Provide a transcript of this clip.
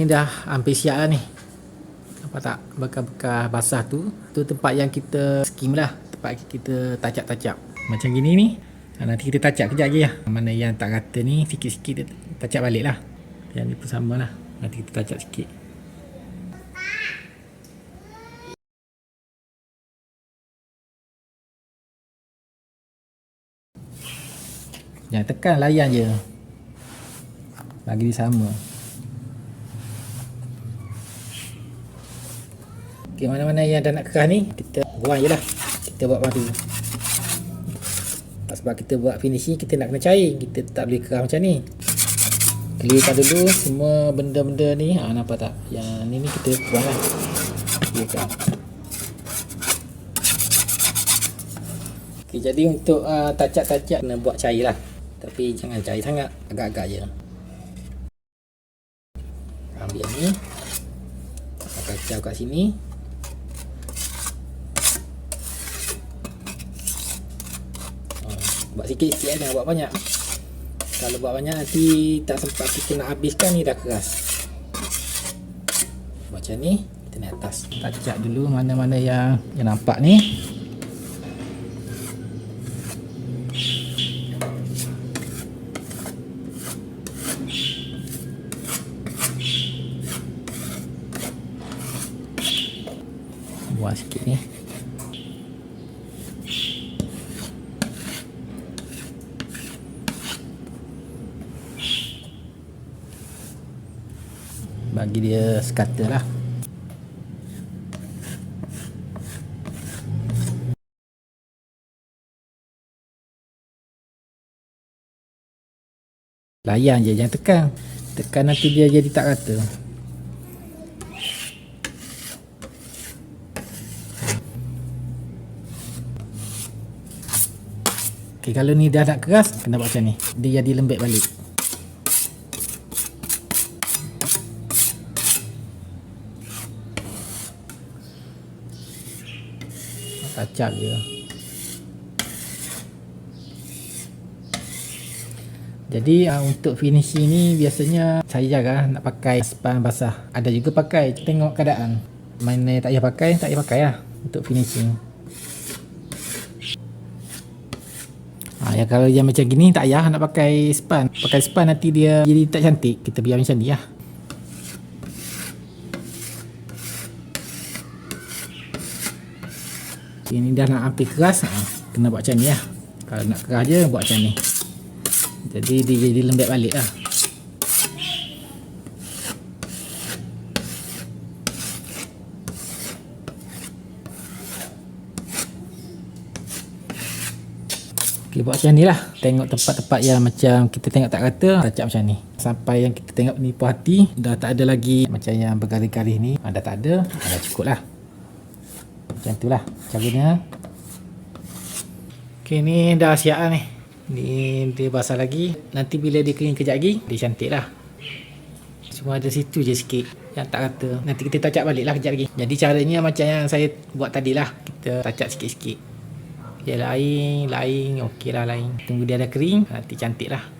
Ni dah hampir siap lah ni. Nampak tak? Bekas-bekas basah tu. Tu tempat yang kita skim lah. Tempat kita tacap-tacap. Macam gini ni. Ha, nanti kita tacap kejap lagi lah. Mana yang tak rata ni sikit-sikit kita tacap balik lah. Yang ni pun sama lah. Nanti kita tacap sikit. Jangan tekan layan je. Bagi dia sama. Okay, mana-mana yang dah nak keras ni, kita buang je lah. Kita buat madu. Sebab kita buat finishing, kita nak kena cair. Kita tak boleh keras macam ni. Clearkan dulu semua benda-benda ni. Ha, nampak tak? Yang ni ni kita buang lah. Clearkan. Okay, jadi untuk uh, tacap-tacap kena buat cair lah. Tapi jangan cair sangat. Agak-agak je. Ambil ni. Kacau kat sini. Buat sikit-sikit jangan buat banyak. Kalau buat banyak nanti tak sempat kita nak habiskan ni dah keras. Macam ni kita naik atas. Tacap dulu mana-mana yang yang nampak ni. buang sikit ni bagi dia sekata lah layan je jangan tekan tekan nanti dia jadi tak rata Okay, kalau ni dah nak keras, kena buat macam ni. Dia jadi lembek balik. Kacap je. Jadi uh, untuk finishing ni biasanya saya jaga nak pakai span basah. Ada juga pakai, tengok keadaan. Mana tak payah pakai, tak payah pakai lah untuk finishing. Ha, ya kalau yang macam gini tak payah nak pakai span. Pakai span nanti dia jadi tak cantik. Kita biar macam ni lah. Ini dah nak hampir keras. Ha, kena buat macam ni lah. Kalau nak keras je buat macam ni. Jadi dia jadi lembek balik lah. Okay, buat macam ni lah. Tengok tempat-tempat yang macam kita tengok tak rata, tacap macam ni. Sampai yang kita tengok ni puas hati, dah tak ada lagi macam yang bergaris-garis ni. Ha, dah tak ada, ha, dah cukup lah. Macam tu lah caranya. Okay, ni dah siap lah ni. Ni dia basah lagi. Nanti bila dia kering kejap lagi, dia cantik lah. Cuma ada situ je sikit yang tak rata. Nanti kita tacap balik lah kejap lagi. Jadi caranya macam yang saya buat tadi lah. Kita tacap sikit-sikit. Dia lain, lain, okey lah lain. Tunggu dia dah kering, nanti cantik lah.